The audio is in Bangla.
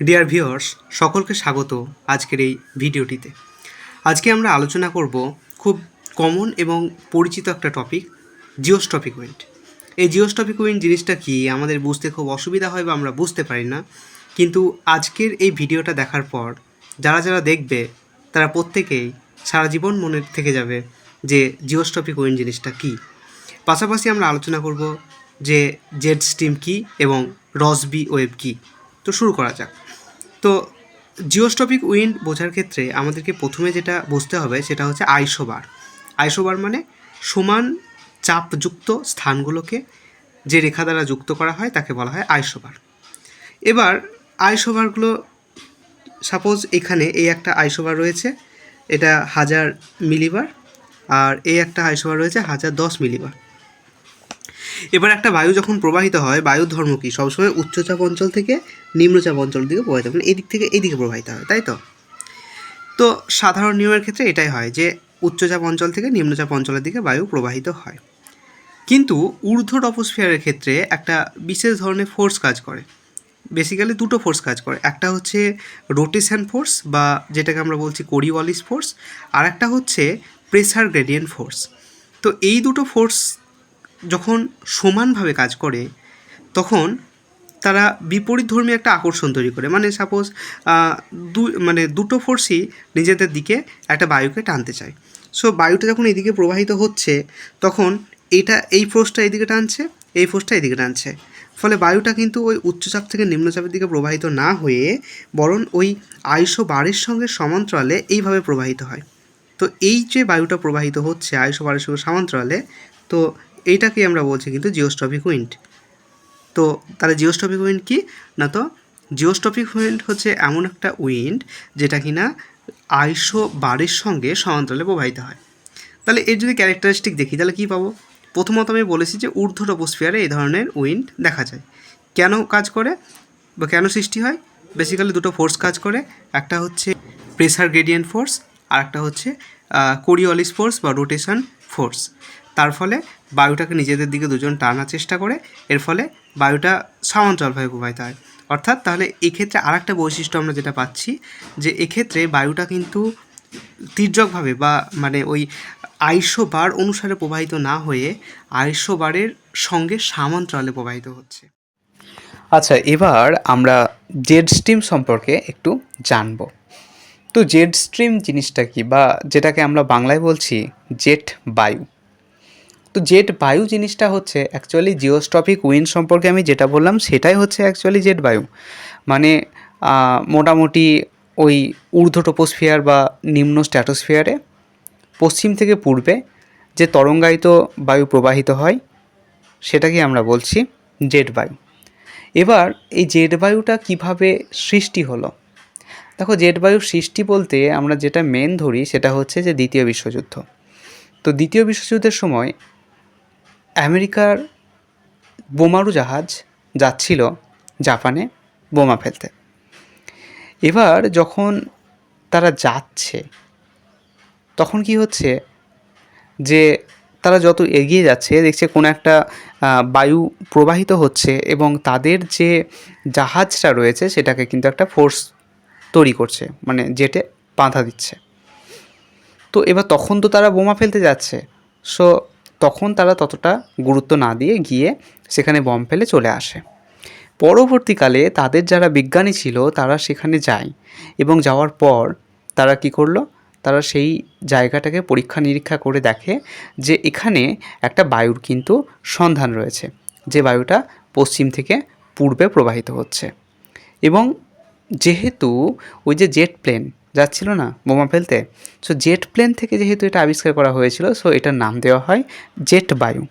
ডিয়ার ভিউয়ার্স সকলকে স্বাগত আজকের এই ভিডিওটিতে। আজকে আমরা আলোচনা করব খুব কমন এবং পরিচিত একটা টপিক জিওস্টপিক উইন্ড এই জিওস্টপিক উইন্ড জিনিসটা কি? আমাদের বুঝতে খুব অসুবিধা হয় বা আমরা বুঝতে পারি না। কিন্তু আজকের এই ভিডিওটা দেখার পর যারা যারা দেখবে, তারা প্রত্যেকেই সারা জীবন মনে থেকে যাবে যে জিওস্টপিক উইন্ড জিনিসটা কী। পাশাপাশি আমরা আলোচনা করব যে জেড স্টিম কী এবং রসবি ওয়েব কী। তো শুরু করা যাক। তো জিওস্টপিক উইন্ড বোঝার ক্ষেত্রে আমাদেরকে প্রথমে যেটা বুঝতে হবে সেটা হচ্ছে আইসোবার। আইসোবার মানে সমান চাপযুক্ত স্থানগুলোকে যে রেখা দ্বারা যুক্ত করা হয় তাকে বলা হয় আইসোবার। এবার আইসোবারগুলো সাপোজ এখানে এই একটা আইসোবার রয়েছে, এটা হাজার মিলিবার, আর এই একটা আইসোবার রয়েছে হাজার দশ মিলিবার। এবার একটা বায়ু যখন প্রবাহিত হয়, বায়ুর ধর্ম কি? সবসময় উচ্চচাপ অঞ্চল থেকে নিম্নচাপ অঞ্চলের দিকে প্রবাহিত মানে এদিক থেকে এদিকে প্রবাহিত হয়, তাই তো? তো সাধারণ নিয়মের ক্ষেত্রে এটাই হয় যে, উচ্চচাপ অঞ্চল থেকে নিম্নচাপ অঞ্চলের দিকে বায়ু প্রবাহিত হয়। কিন্তু ঊর্ধ্ব টপোস্ফিয়ারের ক্ষেত্রে একটা বিশেষ ধরনের ফোর্স কাজ করে। বেসিক্যালি দুটো ফোর্স কাজ করে, একটা হচ্ছে রোটেশন ফোর্স বা যেটাকে আমরা বলছি কোরিওয়ালিস ফোর্স আর একটা হচ্ছে প্রেসার গ্রেডিয়েন্ট ফোর্স তো এই দুটো ফোর্স যখন সমানভাবে কাজ করে, তখন তারা বিপরীত ধর্মী একটা আকর্ষণ তৈরি করে। মানে সাপোজ দু মানে দুটো ফোর্সই নিজেদের দিকে একটা বায়ুকে টানতে চায়। সো বায়ুটা যখন এদিকে প্রবাহিত হচ্ছে, তখন এটা, এই ফোর্সটা এদিকে টানছে, এই ফোর্সটা এদিকে টানছে। ফলে বায়ুটা কিন্তু ওই উচ্চচাপ থেকে নিম্নচাপের দিকে প্রবাহিত না হয়ে, বরং ওই আইসো বারের সঙ্গে সমান্তরালে এইভাবে প্রবাহিত হয়। তো এই যে বায়ুটা প্রবাহিত হচ্ছে আইসো বারের সঙ্গে সমান্তরালে, তো এইটাকে আমরা বলছি কিন্তু জিওস্টপিক উইন্ড। তো তাহলে জিওস্টপিক উইন্ড কি? না তো, জিওস্টপিক উইন্ড হচ্ছে এমন একটা উইন্ড যেটা কিনা আইশো বারের সঙ্গে সমান্তরালে প্রবাহিত হয়। তাহলে এর যদি ক্যারেক্টারিস্টিক দেখি, তাহলে কী পাবো? প্রথমত আমি বলেছি যে ঊর্ধ্ব টপোস্ফিয়ারে এই ধরনের উইন্ড দেখা যায়। কেন কাজ করে? বা কেন সৃষ্টি হয়? বেসিক্যালি দুটো ফোর্স কাজ করে। একটা হচ্ছে প্রেসার গ্রেডিয়েন্ট ফোর্স, আর একটা হচ্ছে কোরিওলিস ফোর্স বা রোটেশন ফোর্স। তার ফলে বায়ুটাকে নিজেদের দিকে দুজন টানার চেষ্টা করে, এর ফলে বায়ুটা সমান্তরালভাবে প্রবাহিত হয়। অর্থাৎ তাহলে এক্ষেত্রে আর একটা বৈশিষ্ট্য আমরা যেটা পাচ্ছি, যে এক্ষেত্রে বায়ুটা কিন্তু তির্যকভাবে বা মানে ওই আইসো বার অনুসারে প্রবাহিত না হয়ে আইসো বারের সঙ্গে সামান্তরালে প্রবাহিত হচ্ছে। আচ্ছা এবার আমরা জেড স্ট্রিম সম্পর্কে একটু জানব। তো জেড স্ট্রিম জিনিসটা কি? বা যেটাকে আমরা বাংলায় বলছি জেট বায়ু। তো জেট বায়ু জিনিসটা হচ্ছে অ্যাকচুয়ালি জিওস্টপিক উইন্ড সম্পর্কে আমি যেটা বললাম, সেটাই হচ্ছে অ্যাকচুয়ালি জেট বায়ু। মানে মোটামুটি ওই ঊর্ধ্ব টোপোস্ফিয়ার বা নিম্ন স্ট্র্যাটোস্ফিয়ারে পশ্চিম থেকে পূর্বে যে তরঙ্গায়িত বায়ু প্রবাহিত হয় সেটাকে আমরা বলছি জেট বায়ু। এবার এই জেট বায়ুটা কীভাবে সৃষ্টি হলো? দেখো, জেট বায়ুর সৃষ্টি বলতে আমরা যেটা মেন ধরি, সেটা হচ্ছে যে দ্বিতীয় বিশ্বযুদ্ধ। তো দ্বিতীয় বিশ্বযুদ্ধের সময় আমেরিকার বোমারু জাহাজ যাচ্ছিল জাপানে বোমা ফেলতে। এবার যখন তারা যাচ্ছে, তখন কি হচ্ছে যে তারা যত এগিয়ে যাচ্ছে, দেখছে কোনো একটা বায়ু প্রবাহিত হচ্ছে এবং তাদের যে জাহাজটা রয়েছে সেটাকে কিন্তু একটা ফোর্স তৈরি করছে মানে জেটে বাঁধা দিচ্ছে। তো এবার তখন তো তারা বোমা ফেলতে যাচ্ছে। সো তখন তারা ততটা গুরুত্ব না দিয়ে গিয়ে সেখানে বম ফেলে চলে আসে। পরবর্তীকালে তাদের যারা বিজ্ঞানী ছিল, তারা সেখানে যায় এবং যাওয়ার পর তারা কি করল? তারা সেই জায়গাটাকে পরীক্ষা নিরীক্ষা করে দেখে যে এখানে একটা বায়ুর কিন্তু সন্ধান রয়েছে, যে বায়ুটা পশ্চিম থেকে পূর্বে প্রবাহিত হচ্ছে। এবং যেহেতু ওই যে জেট প্লেন যাচ্ছিল না বোমা ফেলতে। সো জেট প্লেন থেকে যেহেতু এটা আবিষ্কার করা হয়েছিল সো এটার নাম দেওয়া হয় জেট বায়ু।